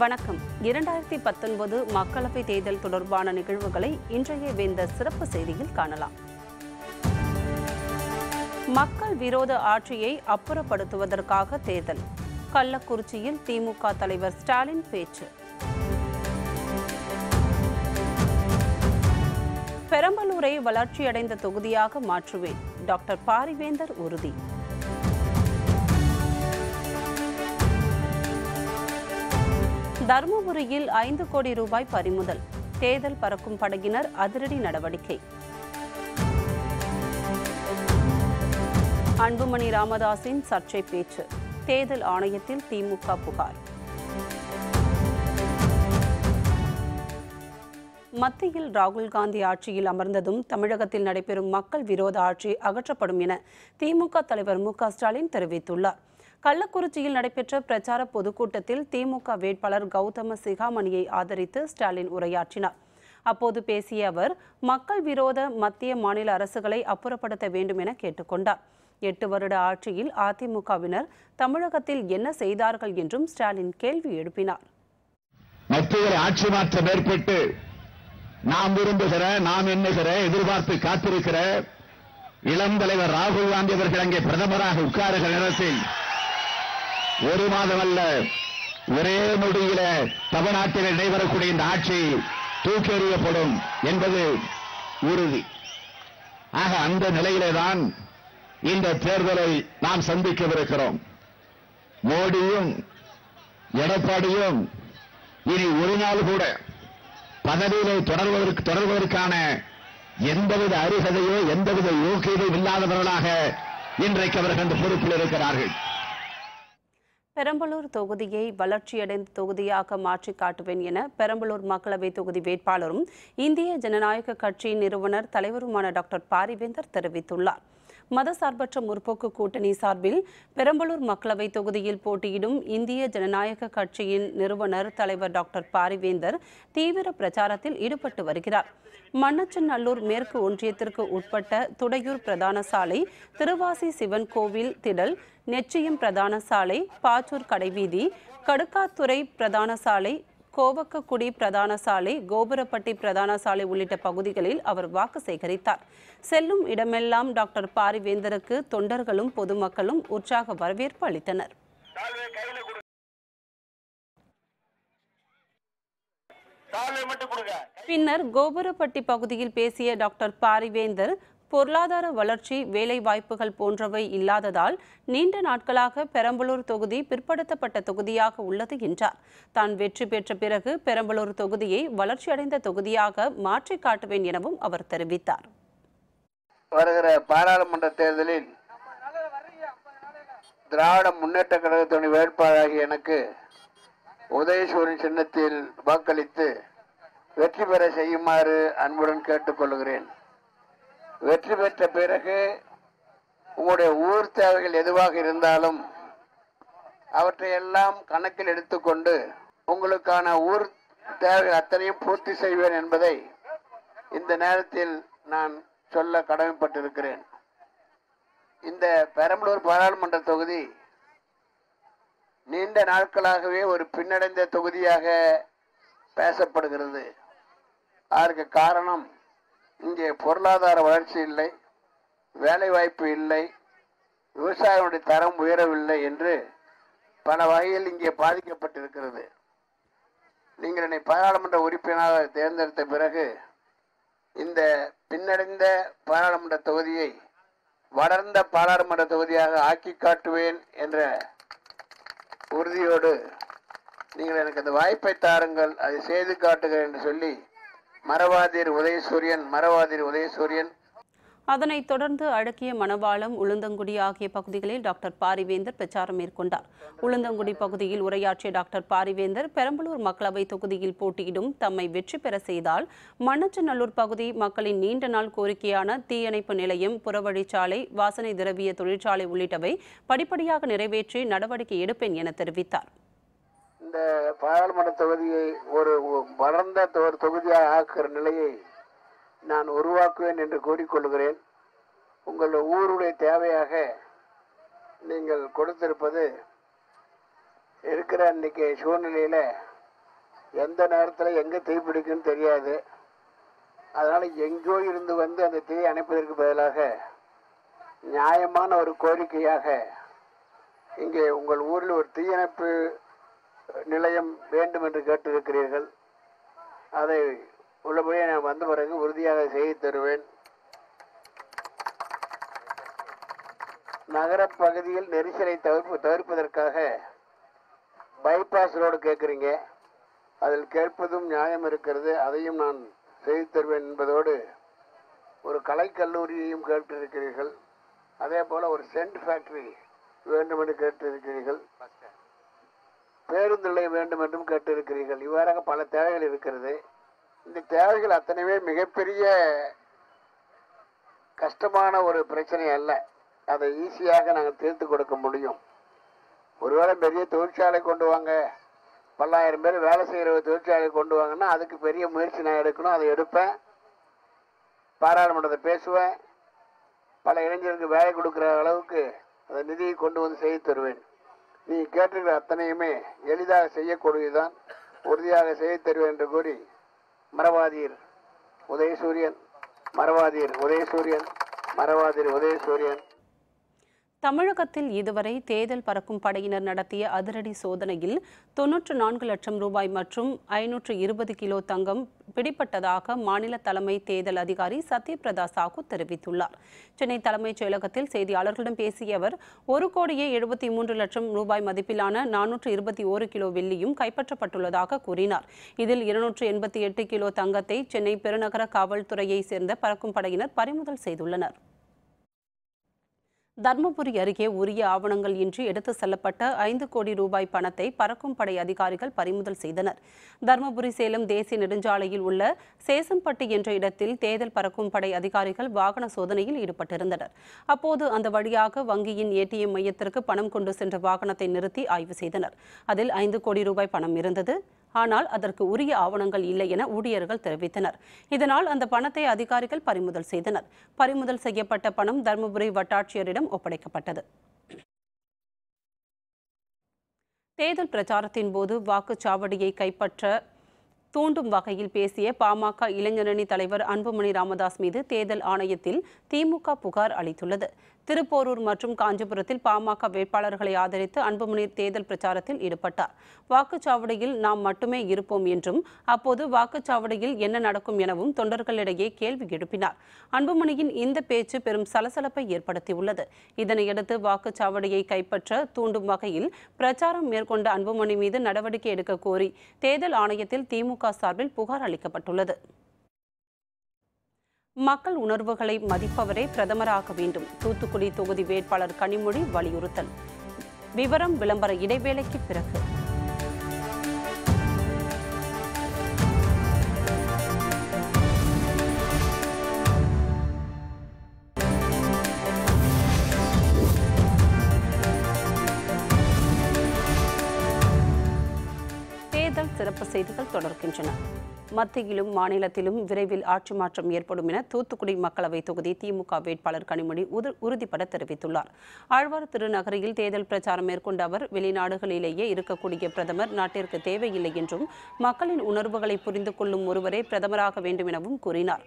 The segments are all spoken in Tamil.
வணக்கம். இரண்டாயிரத்தி பத்தொன்பது மக்களவைத் தேர்தல் தொடர்பான நிகழ்வுகளை இன்றைய வேந்த சிறப்பு செய்தியில் காணலாம். மக்கள் விரோத ஆட்சியை அப்புறப்படுத்துவதற்காக தேர்தல். கள்ளக்குறிச்சியில் திமுக தலைவர் ஸ்டாலின் பேச்சு. பெரம்பலூரை வளர்ச்சியடைந்த தொகுதியாக மாற்றுவேன். டாக்டர் பாரிவேந்தர் உறுதி. தருமபுரியில் ஐந்து கோடி ரூபாய் பறிமுதல். தேர்தல் பறக்கும் படையினர் அதிரடி நடவடிக்கை. அன்புமணி ராமதாஸின் சர்ச்சை பேச்சு. தேர்தல் ஆணையத்தில் திமுக புகார். மத்தியில் ராகுல் காந்தி ஆட்சியில் அமர்ந்ததும் தமிழகத்தில் நடைபெறும் மக்கள் விரோத ஆட்சி அகற்றப்படும் என திமுக தலைவர் மு க ஸ்டாலின் தெரிவித்துள்ளார். கள்ளக்குறிச்சியில் நடைபெற்ற பிரச்சார பொதுக்கூட்டத்தில் திமுக வேட்பாளர் கௌதம சிகாமணியை ஆதரித்து ஸ்டாலின் உரையாற்றினார். அப்போது பேசிய அவர் மக்கள் விரோத மத்திய மாநில அரசுகளை அப்புறப்படுத்த வேண்டும் என கேட்டுக்கொண்டார். எட்டு வருட ஆட்சியில் அதிமுகவினர் தமிழகத்தில் என்ன செய்தார்கள் என்றும் ஸ்டாலின் கேள்வி எழுப்பினார். மத்தியில் ஆட்சி மாற்றம் ஏற்பட்டு நாம் விரும்புகிற நாம் எண்ணுகிற எதிர்பார்த்து காத்திருக்கிற இளம் தலைவர் ராகுல் காந்தி அவர்கள் அங்கே பிரதமராக உட்காருகிற நேரத்தில் ஒரு மாதம் அல்ல ஒரே நொடியில தமிழ்நாட்டில் நடைபெறக்கூடிய இந்த ஆட்சி தூக்கி எறியப்படும் என்பது உறுதி. ஆக அந்த நிலையிலே தான் இந்த தேர்தலை நாம் சந்திக்கவிருக்கிறோம். மோடியும் எடப்பாடியும் இனி ஒரு நாள் கூட பதவியிலே தொடர்வதற்கு தொடர்வதற்கான எந்தவித அருகதையோ எந்தவித யோக்கியதையும் இல்லாதவர்களாக இன்றைக்கு அவர்கள் அந்த பொறுப்பில் இருக்கிறார்கள். பெரம்பலூர் தொகுதியை வளர்ச்சியடைந்த தொகுதியாக மாற்றி காட்டுவேன் என பெரம்பலூர் மக்களவை தொகுதி வேட்பாளரும் இந்திய ஜனநாயக கட்சியின் நிறுவனர் தலைவருமான டாக்டர் பாரிவேந்தர் தெரிவித்துள்ளார். மதசார்பற்ற முற்போக்கு கூட்டணி சார்பில் பெரம்பலூர் மக்களவை தொகுதியில் போட்டியிடும் இந்திய ஜனநாயக கட்சியின் நிறுவனர் தலைவர் டாக்டர் பாரிவேந்தர் தீவிர பிரச்சாரத்தில் ஈடுபட்டு வருகிறார். மண்ணச்சநல்லூர் மேற்கு ஒன்றியத்திற்கு உட்பட்ட துடையூர் பிரதான சாலை திருவாசி சிவன் கோவில் திடல் நெச்சியம் பிரதான சாலை பாச்சூர் கடைவீதி கடுக்காத்துறை பிரதான சாலை கோவக்கக்குடி பிரதான சாலை கோபுரப்பட்டி பிரதான சாலை உள்ளிட்ட பகுதிகளில் அவர் வாக்கு சேகரித்தார். செல்லும் இடமெல்லாம் டாக்டர் பாரிவேந்தருக்கு தொண்டர்களும் பொதுமக்களும் உற்சாக வரவேற்பு அளித்தனர். பின்னர் கோபுரப்பட்டி பகுதியில் பேசிய டாக்டர் பாரிவேந்தர் பொருளாதார வளர்ச்சி வேலை வாய்ப்புகள் போன்றவை இல்லாததால் நீண்ட நாட்களாக பெரம்பலூர் தொகுதி பிற்படுத்தப்பட்ட தொகுதியாக உள்ளது என்றார். தான் வெற்றி பெற்ற பிறகு பெரம்பலூர் தொகுதியை வளர்ச்சியடைந்த தொகுதியாக மாற்றி காட்டுவேன் எனவும் அவர் தெரிவித்தார். வருகிற பாராளுமன்ற தேர்தலில் திராவிட முன்னேற்ற கழகத்தினுடைய வேட்பாளராகிய எனக்கு உதயசூரின் சின்னத்தில் வாக்களித்து வெற்றி பெற செய்யுமாறு அன்புடன் கேட்டுக்கொள்கிறேன். வெற்றி பெற்ற பிறகு உங்களுடைய ஊர் தேவைகள் எதுவாக இருந்தாலும் அவற்றையெல்லாம் கணக்கில் எடுத்துக்கொண்டு உங்களுக்கான ஊர் தேவைகள் அத்தனையும் பூர்த்தி செய்வேன் என்பதை இந்த நேரத்தில் நான் சொல்ல கடமைப்பட்டிருக்கிறேன். இந்த பெரம்பலூர் பாராளுமன்ற தொகுதி நீண்ட நாட்களாகவே ஒரு பின்னடைந்த தொகுதியாக பேசப்படுகிறது. அதற்கு காரணம் இங்கே பொருளாதார வளர்ச்சி இல்லை வேலைவாய்ப்பு இல்லை விவசாயிகளுடைய தரம் உயரவில்லை என்று பல வகையில் இங்கே பாதிக்கப்பட்டிருக்கிறது. நீங்கள் என்னை பாராளுமன்ற உறுப்பினராக தேர்ந்தெடுத்த பிறகு இந்த பின்னடைந்த பாராளுமன்ற தொகுதியை வளர்ந்த பாராளுமன்ற தொகுதியாக ஆக்கி காட்டுவேன் என்ற உறுதியோடு நீங்கள் எனக்கு அந்த வாய்ப்பை தாருங்கள் அதை செய்து காட்டுகிறேன் என்று சொல்லி மரவாதிர் உதயசூரியன் மரவாதிர் உதயசூரியன். அதனைத் தொடர்ந்து அழகிய மணவாளம் உளுந்தங்குடி ஆகிய பகுதிகளில் டாக்டர் பாரிவேந்தர் பிரச்சாரம் மேற்கொண்டார். உளுந்தங்குடி பகுதியில் உரையாற்றிய டாக்டர் பாரிவேந்தர் பெரம்பலூர் மக்களவை தொகுதியில் போட்டியிடும் தம்மை வெற்றி பெற செய்தால் மண்ணச்சநல்லூர் பகுதி மக்களின் நீண்ட நாள் கோரிக்கையான தீயணைப்பு நிலையம் புறவழிச்சாலை வாசனை திரவிய தொழிற்சாலை உள்ளிட்டவை படிப்படியாக நிறைவேற்றி நடவடிக்கை எடுப்பேன் என தெரிவித்தார். இந்த பாராளுமன்ற தொகுதியை ஒரு வளர்ந்த தொ- ஒரு தொகுதியாக ஆக்குகிற நிலையை நான் உருவாக்குவேன் என்று கூறிக்கொள்கிறேன். உங்கள் ஊருடைய தேவையாக நீங்கள் கொடுத்திருப்பது இருக்கிற அன்றைக்கி சூழ்நிலையில் எந்த நேரத்தில் எங்கே தீப்பிடிக்குன்னு தெரியாது. அதனால் எங்கோ இருந்து வந்து அந்த தீயை அணைப்பதற்கு பதிலாக நியாயமான ஒரு கோரிக்கையாக இங்கே உங்கள் ஊரில் ஒரு தீயணைப்பு நிலையம் வேண்டும் என்று கேட்டிருக்கிறீர்கள். அதை உள்ளபடியே நான் வந்த பிறகு உறுதியாக செய்து தருவேன். நகரப்பகுதியில் நெரிசலை தவிர்ப்பு தவிர்ப்பதற்காக பைபாஸ் ரோடு கேட்குறீங்க. அதில் கேட்பதும் நியாயம் இருக்கிறது. அதையும் நான் செய்து தருவேன் என்பதோடு ஒரு கலைக்கல்லூரியையும் கேட்டிருக்கிறீர்கள். அதே போல் ஒரு சென்ட் ஃபேக்டரி வேண்டும் என்று கேட்டிருக்கிறீர்கள். பேருந்து நிலையம் வேண்டும் என்றும் கேட்டிருக்கிறீர்கள். இவ்வாறாக பல தேவைகள் இருக்கிறது. இந்த தேவைகள் அத்தனையுமே மிகப்பெரிய கஷ்டமான ஒரு பிரச்சனை அல்ல. அதை ஈஸியாக நாங்கள் தீர்த்து கொடுக்க முடியும். ஒருவேளை பெரிய தொழிற்சாலை கொண்டு வாங்க பல்லாயிரம் பேர் வேலை செய்கிற ஒரு தொழிற்சாலை கொண்டு வாங்கன்னா அதுக்கு பெரிய முயற்சி நான் எடுக்கணும். அதை எடுப்பேன். பாராளுமன்றத்தை பேசுவேன். பல இளைஞருக்கு வேலை கொடுக்குற அளவுக்கு அந்த நிதியை கொண்டு வந்து செய்து தருவேன். நீ கேட்டிருக்கிற அத்தனையுமே எளிதாக செய்யக்கூடியதுதான் உறுதியாக செய்ய தருவேன் என்று கூறி மரவாதீர் உதயசூரியன் மரவாதீர் உதயசூரியன் மரவாதீர் உதயசூரியன். தமிழகத்தில் இதுவரை தேர்தல் பறக்கும் படையினர் நடத்திய அதிரடி சோதனையில் தொன்னூற்று நான்கு லட்சம் ரூபாய் மற்றும் ஐநூற்று இருபது கிலோ தங்கம் பிடிப்பட்டதாக மாநில தலைமை தேர்தல் அதிகாரி சத்யபிரதா சாஹூ தெரிவித்துள்ளார். சென்னை தலைமைச் செயலகத்தில் செய்தியாளர்களிடம் பேசிய அவர் ஒரு கோடியே எழுபத்தி மூன்று லட்சம் ரூபாய் மதிப்பிலான நானூற்று இருபத்தி ஓரு கிலோ வெள்ளியும் கைப்பற்றப்பட்டுள்ளதாக கூறினார். இதில் இருநூற்று எண்பத்தி எட்டு கிலோ தங்கத்தை சென்னை பெருநகர காவல்துறையைச் சேர்ந்த பறக்கும் படையினர் பறிமுதல் செய்துள்ளனர். தர்மபுரி அருகே உரிய ஆவணங்கள் இன்றி எடுத்து செல்லப்பட்ட ஐந்து கோடி ரூபாய் பணத்தை பறக்கும் படை அதிகாரிகள் பறிமுதல் செய்தனர். தர்மபுரி சேலம் தேசிய நெடுஞ்சாலையில் உள்ள சேசம்பட்டி என்ற இடத்தில் தேர்தல் பறக்கும் படை அதிகாரிகள் வாகன சோதனையில் ஈடுபட்டிருந்தனர். அப்போது அந்த வழியாக வங்கியின் ஏடிஎம் மையத்திற்கு பணம் கொண்டு சென்ற வாகனத்தை நிறுத்தி ஆய்வு செய்தனர். அதில் ஐந்து கோடி ரூபாய் பணம் இருந்தது. ஆனால் அதற்கு உரிய ஆவணங்கள் இல்லை என ஊழியர்கள் தெரிவித்தனர். இதனால் அந்த பணத்தை அதிகாரிகள் பறிமுதல் செய்தனர். பறிமுதல் செய்யப்பட்ட பணம் தருமபுரி வட்டாட்சியரிடம் ஒப்படைக்கப்பட்டது. தேர்தல் பிரச்சாரத்தின் போது வாக்குச்சாவடியை கைப்பற்ற தூண்டும் வகையில் பேசிய பாமக இளைஞரணி தலைவர் அன்புமணி ராமதாஸ் மீது தேர்தல் ஆணையத்தில் திமுக புகார் அளித்துள்ளது. திருப்போரூர் மற்றும் காஞ்சிபுரத்தில் பாமக வேட்பாளர்களை ஆதரித்து அன்புமணி தேர்தல் பிரச்சாரத்தில் ஈடுபட்டார். வாக்குச்சாவடியில் நாம் மட்டுமே இருப்போம் என்றும் அப்போது வாக்குச்சாவடியில் என்ன நடக்கும் எனவும் தொண்டர்களிடையே கேள்வி எழுப்பினார். அன்புமணியின் இந்த பேச்சு பெரும் சலசலப்பை ஏற்படுத்தியுள்ளது. இதனையடுத்து வாக்குச்சாவடியை கைப்பற்ற தூண்டும் வகையில் பிரச்சாரம் மேற்கொண்ட அன்புமணி மீது நடவடிக்கை எடுக்க கோரி தேர்தல் ஆணையத்தில் திமுக சார்பில் புகார் அளிக்கப்பட்டுள்ளது. மக்கள் உணர்வுகளை மதிப்பவரே பிரதமராக வேண்டும். தூத்துக்குடி தொகுதி வேட்பாளர் கனிமொழி வலியுறுத்தல். விவரம் விளம்பர இடைவேளைக்கு பிறகு. தேர்தல் சிறப்பு செய்திகள் தொடர்கின்றன. மத்தியிலும் மாநிலத்திலும் விரைவில் ஆட்சி மாற்றம் ஏற்படும் என தூத்துக்குடி மக்களவை தொகுதி திமுக வேட்பாளர் கனிமொழி உறுதிபட தெரிவித்துள்ளார். ஆழ்வார் திருநகரில் தேர்தல் பிரச்சாரம் மேற்கொண்ட அவர் வெளிநாடுகளிலேயே இருக்கக்கூடிய பிரதமர் நாட்டிற்கு தேவையில்லை என்றும் மக்களின் உணர்வுகளை புரிந்து கொள்ளும் ஒருவரே பிரதமராக வேண்டும் எனவும் கூறினார்.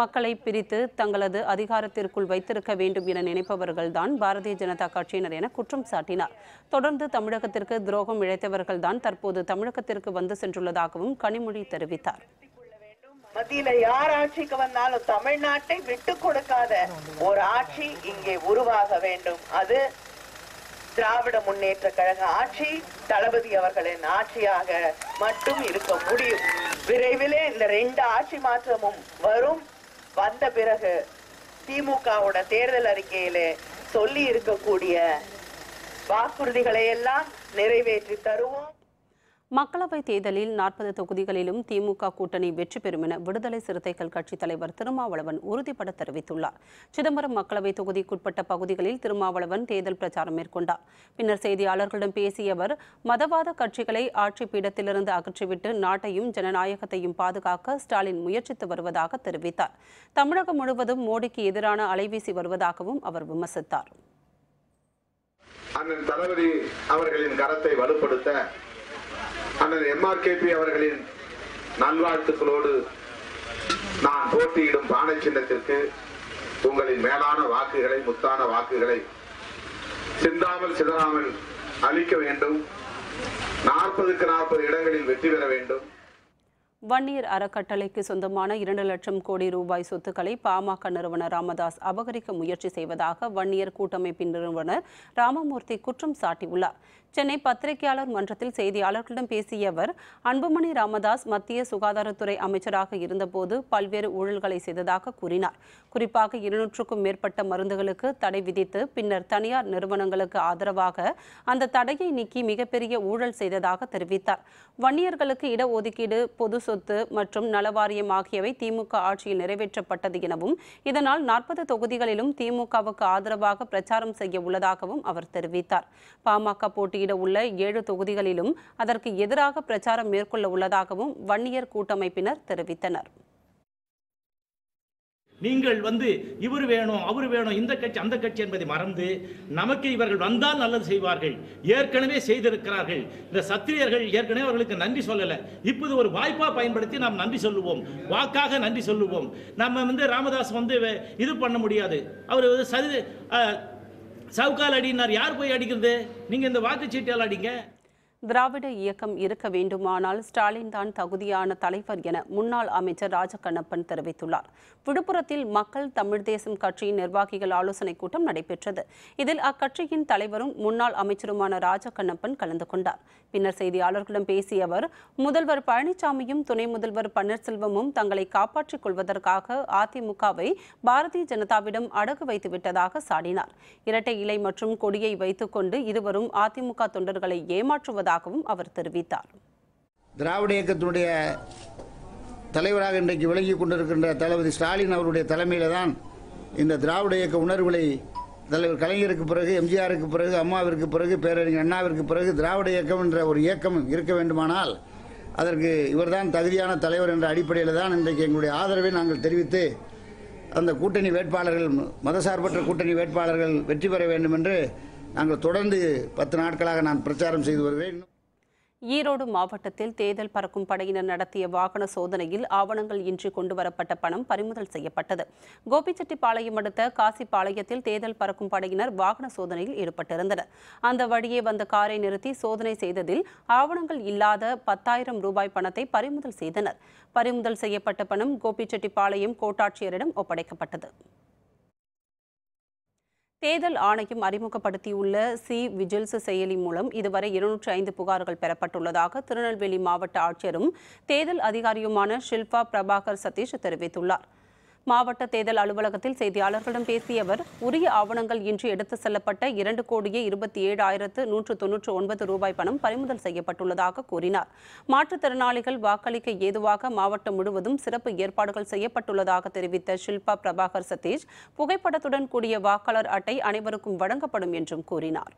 மக்களை பிரித்து தங்களது அதிகாரத்திற்குள் வைத்திருக்க வேண்டும் என நினைப்பவர்கள்தான் பாரதிய ஜனதா கட்சியினர் என குற்றம் சாட்டினார். தொடர்ந்து தமிழகத்திற்கு துரோகம் இழைத்தவர்கள்தான் தற்போது தமிழகத்திற்கு வந்து சென்றுள்ளதாகவும் கனிமொழி தெரிவித்தார். மத்தியில யார் ஆட்சிக்கு வந்தாலும் தமிழ்நாட்டை விட்டு கொடுக்காத ஒரு ஆட்சி இங்கே உருவாக வேண்டும். அது திராவிட முன்னேற்ற கழக ஆட்சி தளபதி அவர்களின் ஆட்சியாக மட்டும் இருக்க முடியும். விரைவிலே இந்த ரெண்டு ஆட்சி மாற்றமும் வரும். வந்த பிறகு திமுகவோட தேர்தல் அறிக்கையிலே சொல்லி இருக்கக்கூடிய வாக்குறுதிகளை எல்லாம் நிறைவேற்றி தருவோம். மக்களவைத் தேர்தலில் நாற்பது தொகுதிகளிலும் திமுக கூட்டணி வெற்றி பெறும் என விடுதலை சிறுத்தைகள் கட்சித் தலைவர் திருமாவளவன் உறுதிபட தெரிவித்துள்ளார். சிதம்பரம் மக்களவைத் தொகுதிக்குட்பட்ட பகுதிகளில் திருமாவளவன் தேர்தல் பிரச்சாரம் மேற்கொண்டார். பின்னர் செய்தியாளர்களிடம் பேசிய அவர் மதவாத கட்சிகளை ஆட்சி பீடத்திலிருந்து அகற்றிவிட்டு நாட்டையும் ஜனநாயகத்தையும் பாதுகாக்க ஸ்டாலின் முயற்சித்து வருவதாக தெரிவித்தார். தமிழகம் முழுவதும் மோடிக்கு எதிரான அலைவீசி வருவதாகவும் அவர் விமர்சித்தார். அண்ணன் தளபதி அவர்களின் கரத்தை வலுப்படுத்த அண்ணன் எம்ஆர்கேபி அவர்களின் நல்வாழ்த்துக்களோடு நான் போட்டியிடும் பானை சின்னத்திற்கு உங்களின் மேலான வாக்குகளை முத்தான வாக்குகளை சிந்தாமல் சிதறாமல் அளிக்க வேண்டும். நாற்பதுக்கு நாற்பது இடங்களில் வெற்றி பெற வேண்டும். வன்னியர் அறக்கட்டளைக்கு சொந்தமான இரண்டு லட்சம் கோடி ரூபாய் சொத்துக்களை பாமக நிறுவனர் ராமதாஸ் அபகரிக்க முயற்சி செய்வதாக வன்னியர் கூட்டமைப்பின் நிறுவனர் ராமமூர்த்தி குற்றம் சாட்டியுள்ளார். சென்னை பத்திரிகையாளர் மன்றத்தில் செய்தியாளர்களிடம் பேசிய அவர் அன்புமணி ராமதாஸ் மத்திய சுகாதாரத்துறை அமைச்சராக இருந்தபோது பல்வேறு ஊழல்களை செய்ததாக கூறினார். குறிப்பாக இருநூற்றுக்கும் மேற்பட்ட மருந்துகளுக்கு தடை விதித்து பின்னர் தனியார் நிறுவனங்களுக்கு ஆதரவாக அந்த தடையை நீக்கி மிகப்பெரிய ஊழல் செய்ததாக தெரிவித்தார். வன்னியர்களுக்கு இடஒதுக்கீடு பொது சொத்து மற்றும் நலவாரியம் ஆகியவை திமுக ஆட்சியில் நிறைவேற்றப்பட்டது எனவும் இதனால் நாற்பது தொகுதிகளிலும் திமுகவுக்கு ஆதரவாக பிரச்சாரம் செய்ய உள்ளதாகவும் அவர் தெரிவித்தார். பாமக போட்டியிட உள்ள ஏழு தொகுதிகளிலும் அதற்கு எதிராக பிரச்சாரம் மேற்கொள்ள உள்ளதாகவும் வன்னியர் கூட்டமைப்பினர் தெரிவித்தனர். நீங்கள் வந்து இவர் வேணும் அவர் வேணும் இந்த கட்சி அந்த கட்சி என்பதை மறந்து நமக்கு இவர்கள் வந்தால் நல்லது செய்வார்கள். ஏற்கனவே செய்திருக்கிறார்கள். இந்த சத்திரியர்கள் ஏற்கனவே அவர்களுக்கு நன்றி சொல்லலை. இப்போது ஒரு வாய்ப்பா பயன்படுத்தி நாம் நன்றி சொல்லுவோம். வாக்காக நன்றி சொல்லுவோம். நம்ம வந்து ராமதாஸ் வந்து இது பண்ண முடியாது. அவர் சரி சவுக்கால் அடினார். யார் போய் அடிக்கிறது? நீங்கள் இந்த வாக்குச்சீட்டால் அடிங்க. திராவிட இயக்கம் இருக்க வேண்டுமானால் ஸ்டாலின் தான் தகுதியான தலைவர் என முன்னாள் அமைச்சர் ராஜகண்ணப்பன் தெரிவித்துள்ளார். விழுப்புரத்தில் மக்கள் தமிழ் தேசம் கட்சியின் நிர்வாகிகள் ஆலோசனைக் கூட்டம் நடைபெற்றது. இதில் அக்கட்சியின் தலைவரும் முன்னாள் அமைச்சருமான ராஜகண்ணப்பன் கலந்து கொண்டார். பின்னர் செய்தியாளர்களிடம் பேசிய அவர் முதல்வர் பழனிசாமியும் துணை முதல்வர் பன்னீர்செல்வமும் தங்களை காப்பாற்றிக் கொள்வதற்காக அதிமுகவை பாரதிய ஜனதாவிடம் அடகு வைத்து விட்டதாக சாடினார். இரட்டை இலை மற்றும் கொடியை வைத்துக்கொண்டு இருவரும் அதிமுக தொண்டர்களை ஏமாற்றுவதாகவும் அவர் தெரிவித்தார். திராவிட இயக்கத்தினுடைய தலைவராக இன்றைக்கு விளங்கி கொண்டிருக்கின்ற தளபதி ஸ்டாலின் அவருடைய தலைமையில தான் இந்த திராவிட இயக்க உணர்வுகளை தலைவர் கலைஞருக்கு பிறகு எம்ஜிஆருக்கு பிறகு அம்மாவிற்கு பிறகு பேரறிஞர் அண்ணாவிற்கு பிறகு திராவிட இயக்கம் என்ற ஒரு இயக்கம் இருக்க வேண்டுமானால் அதற்கு இவர்தான் தகுதியான தலைவர் என்ற அடிப்படையில் தான் இன்றைக்கு எங்களுடைய ஆதரவை நாங்கள் தெரிவித்து அந்த கூட்டணி வேட்பாளர்கள் மதசார்பற்ற கூட்டணி வேட்பாளர்கள் வெற்றி பெற வேண்டும் என்று நாங்கள் தொடர்ந்து பத்து நாட்களாக நான் பிரச்சாரம் செய்து வருவேன். ஈரோடு மாவட்டத்தில் தேர்தல் பறக்கும் படையினர் நடத்திய வாகன சோதனையில் ஆவணங்கள் இன்றி கொண்டுவரப்பட்ட பணம் பறிமுதல் செய்யப்பட்டது. கோபிச்செட்டிப்பாளையம் அடுத்த காசிப்பாளையத்தில் தேர்தல் பறக்கும் படையினர் வாகன சோதனையில் ஈடுபட்டிருந்தனர். அந்த வழியே வந்த காரை நிறுத்தி சோதனை செய்ததில் ஆவணங்கள் இல்லாத பத்தாயிரம் ரூபாய் பணத்தை பறிமுதல் செய்தனர். பறிமுதல் செய்யப்பட்ட பணம் கோபிச்செட்டிப்பாளையம் கோட்டாட்சியரிடம் ஒப்படைக்கப்பட்டது. தேர்தல் ஆணையம் அறிமுகப்படுத்தியுள்ள சி. விஜில்ஸ் செயலி மூலம் இதுவரை இருநூற்றி ஐந்து புகார்கள் பெறப்பட்டுள்ளதாக திருநெல்வேலி மாவட்ட ஆட்சியரும் தேர்தல் அதிகாரியுமான ஷில்பா பிரபாகர் சதீஷ் தெரிவித்துள்ளார். மாவட்ட தேர்தல் அலுவலகத்தில் செய்தியாளர்களிடம் பேசிய அவர் உரிய ஆவணங்கள் இன்றி எடுத்து செல்லப்பட்ட இரண்டு கோடியே இருபத்தி ஏழாயிரத்து நூற்று தொன்னூற்று ஒன்பது ரூபாய் பணம் பறிமுதல் செய்யப்பட்டுள்ளதாக கூறினார். மாற்றுத்திறனாளிகள் வாக்களிக்க ஏதுவாக மாவட்டம் முழுவதும் சிறப்பு ஏற்பாடுகள் செய்யப்பட்டுள்ளதாக தெரிவித்த ஷில்பா பிரபாகர் சதீஷ் புகைப்படத்துடன் கூடிய வாக்காளர் அட்டை அனைவருக்கும் வழங்கப்படும் என்றும் கூறினார்.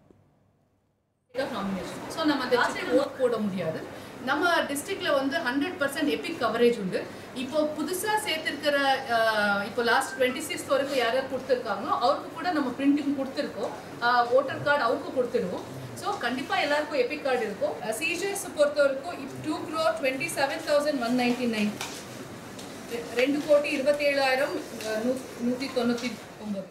நம்ம டிஸ்ட்ரிக்டில் டிஸ்ட்ரிக்ட்ல வந்து ஹண்ட்ரட் பர்சன்ட் எபிக் கவரேஜ் உண்டு. இப்போ புதுசாக சேர்த்துருக்கிற இப்போ லாஸ்ட் டுவெண்ட்டி சிக்ஸ் வரைக்கும் யார் யார் கொடுத்துருக்காங்களோ அவருக்கு கூட நம்ம பிரிண்டிங் கொடுத்துருக்கோம். ஓட்டர் கார்டு அவருக்கும் கொடுத்துடுவோம். ஸோ கண்டிப்பாக எல்லாருக்கும் எபிக் கார்டு இருக்கும். சீஜர்ஸ் பொறுத்த வரைக்கும் இப் two crore twenty seven thousand one ninety nine ரெண்டு கோடி இருபத்தேழாயிரம் நூற்றி தொண்ணூற்றி ஒன்பது.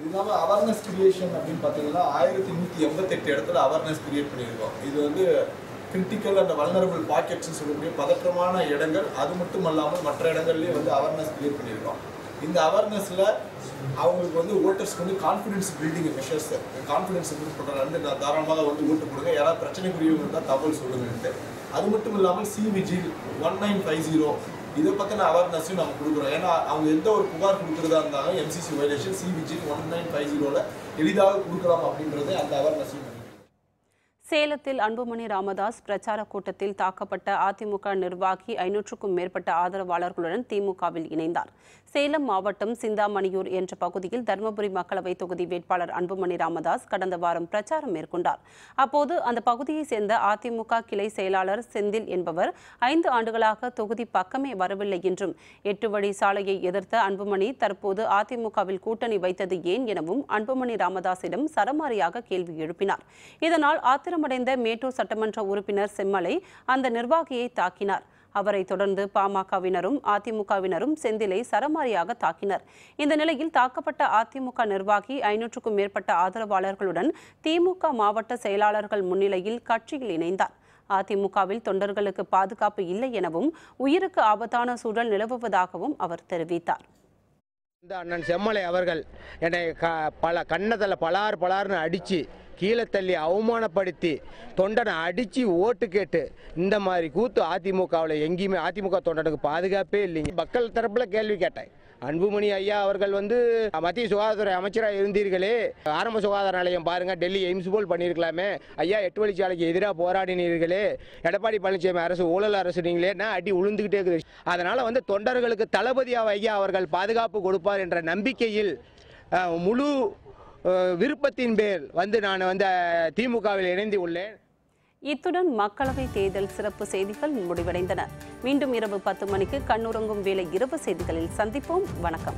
இது இல்லாமல் அவேர்னஸ் கிரியேஷன் அப்படின்னு பார்த்தீங்கன்னா ஆயிரத்தி நூற்றி எண்பத்தெட்டு இடத்துல அவேர்னஸ் கிரியேட் பண்ணியிருக்கோம். இது வந்து கிரிட்டிக்கல் அண்ட் வல்னரபிள் பாக்கெட்ஸ்னு சொல்லக்கூடிய பதற்றமான இடங்கள் அது மட்டும் அல்லாமல் மற்ற இடங்கள்லேயும் வந்து அவேர்னஸ் கிரியேட் பண்ணியிருக்கோம். இந்த அவேர்னஸில் அவங்களுக்கு வந்து ஓட்டர்ஸ்க்கு வந்து confidence building measures confidence improve பண்ணுறாங்க வந்து நான் தாராளமாக வந்து ஓட்டு கொடுங்க யாராவது பிரச்சனைக்குரியவங்க இருந்தால் தகவல் சொல்லுங்கன்ட்டு. அது மட்டும் இல்லாமல் cVIGIL one nine five zero இதை பற்றின அவேர்னஸையும் நம்ம கொடுக்குறோம். ஏன்னா அவங்க எந்த ஒரு புகார் கொடுக்குறதா இருந்தாலும் எம்சிசி வயலேஷன் சிவிஜி ஒன் நைன் ஃபைவ் ஜீரோவில் எளிதாக கொடுக்கலாம் அப்படின்றது அந்த அவேர்னஸையும் சேலத்தில் அன்புமணி ராமதாஸ் பிரச்சார கூட்டத்தில் தாக்கப்பட்ட அதிமுக நிர்வாகி ஐநூற்றுக்கும் மேற்பட்ட ஆதரவாளர்களுடன் திமுகவில் இணைந்தார். சேலம் மாவட்டம் சிந்தாமணியூர் என்ற பகுதியில் தருமபுரி மக்களவை தொகுதி வேட்பாளர் அன்புமணி ராமதாஸ் கடந்த வாரம் பிரச்சாரம் மேற்கொண்டார். அப்போது அந்த பகுதியைச் சேர்ந்த அதிமுக கிளை செயலாளர் செந்தில் என்பவர் ஐந்து ஆண்டுகளாக தொகுதி பக்கமே வரவில்லை என்றும் எட்டு வழி சாலையை எதிர்த்த அன்புமணி தற்போது அதிமுகவில் கூட்டணி வைத்தது ஏன் எனவும் அன்புமணி ராமதாஸிடம் சரமாரியாக கேள்வி எழுப்பினார். இதனால் ஆத்திரம் காயமடைந்த மேட்டூர் சட்டமன்ற உறுப்பினர் செம்மலை அந்த நிர்வாகியை தாக்கினார். அவரை தொடர்ந்து பாமகவினரும் அதிமுகவினரும் செந்திலை சரமாரியாக தாக்கினர். இந்த நிலையில் தாக்கப்பட்ட அதிமுக நிர்வாகி ஐநூற்றுக்கும் மேற்பட்ட ஆதரவாளர்களுடன் திமுக மாவட்ட செயலாளர்கள் முன்னிலையில் கட்சியில் இணைந்தார். அதிமுகவில் தொண்டர்களுக்கு பாதுகாப்பு இல்லை எனவும் உயிருக்கு ஆபத்தான சூழல் நிலவுவதாகவும் அவர் தெரிவித்தார். இந்த அண்ணன் செம்மலை அவர்கள் என்னை க பல கண்ணத்தில் பலார் பலார்னு அடித்து கீழே தள்ளி அவமானப்படுத்தி தொண்டனை அடித்து ஓட்டு கேட்டு இந்த மாதிரி கூத்து அதிமுகவில் எங்கேயுமே அதிமுக தொண்டனுக்கு பாதுகாப்பே இல்லைங்க. மக்கள் தரப்பில் கேள்வி கேட்டேன். அன்புமணி ஐயா அவர்கள் வந்து மத்திய சுகாதாரத்துறை அமைச்சராக இருந்தீர்களே. ஆரம்ப சுகாதார நிலையம் பாருங்க டெல்லி எய்ம்ஸ் போல் பண்ணியிருக்கலாமே. ஐயா எட்டு வழிச்சாலைக்கு எதிராக போராடினீர்களே. எடப்பாடி பழனிசாமி அரசு ஊழல் அரசு நீங்களே நான் அடி உளுந்துகிட்டே இருக்குது. அதனால வந்து தொண்டர்களுக்கு தளபதியாக ஐயா அவர்கள் பாதுகாப்பு கொடுப்பார் என்ற நம்பிக்கையில் முழு விருப்பத்தின் பேர் வந்து நான் வந்து திமுகவில் இணைந்து உள்ளேன். இத்துடன் மக்களவை தேர்தல் சிறப்பு செய்திகள் முடிவடைந்தன. மீண்டும் இரவு பத்து மணிக்கு கண்ணுறங்கும் வேலை இரவு செய்திகளில் சந்திப்போம். வணக்கம்.